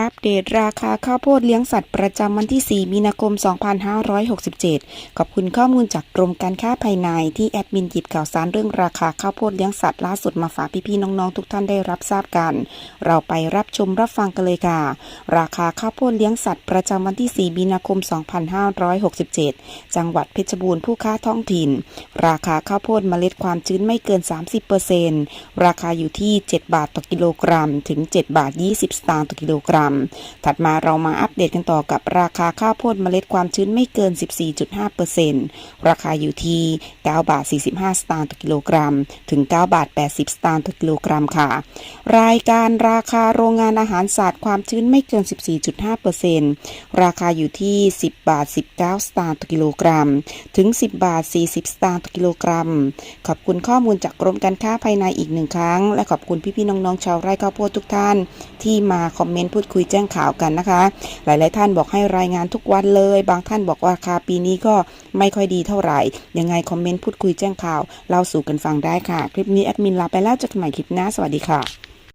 อัปเดตราคาข้าวโพดเลี้ยงสัตว์ประจำวันที่ 4 มีนาคม 2567 ขอบคุณข้อมูลจากกรมการค้าภายในที่แอดมินหยิบข่าวสารเรื่องราคาข้าวโพดเลี้ยงสัตว์ล่าสุดมาฝากพี่ๆน้องๆทุกท่านได้รับทราบกัน เราไปรับชมรับฟังกันเลยค่ะ ราคาข้าวโพดเลี้ยงสัตว์ประจำวันที่ 4 มีนาคม 2567 จังหวัดเพชรบูรณ์ผู้ค้าท้องถิ่น ราคาข้าวโพดเมล็ดความชื้นไม่เกิน 30%ราคาอยู่ที่ 7 บาทต่อกิโลกรัม ถึง 7 บาท 20 สตางค์ต่อกิโลกรัมถัดมาเรามาอัปเดตกันต่อกับราคาข้าวโพดเมล็ดความชื้นไม่เกิน 14.5%ราคาอยู่ที่ 9 บาท 45 สตางค์ต่อกิโลกรัม ถึง 9 บาท 80 สตางค์ต่อกิโลกรัมค่ะ รายการราคาโรงงานอาหารศาสตว์ความชื้นไม่เกิน 14.5%ราคาอยู่ที่ 10 บาท 19 สตางค์ต่อกิโลกรัม ถึง 10 บาท 40 สตางค์ต่อกิโลกรัม ขอบคุณข้อมูลจากกรมการค้าภายในอีกหนึ่งครั้ง และขอบคุณพี่ๆน้องๆชาวไร่ข้าวโพดทุกท่าน ที่มาคอมเมนต์พูดคุยคุยแจ้งข่าวกันนะคะ หลาย ๆ ท่านบอกให้รายงานทุกวันเลย บางท่านบอกว่าราคาปีนี้ก็ไม่ค่อยดีเท่าไหร่ ยังไงคอมเมนต์พูดคุยแจ้งข่าวเล่าสู่กันฟังได้ค่ะ คลิปนี้แอดมินลาไปแล้วเจอกันใหม่คลิปหน้าสวัสดีค่ะ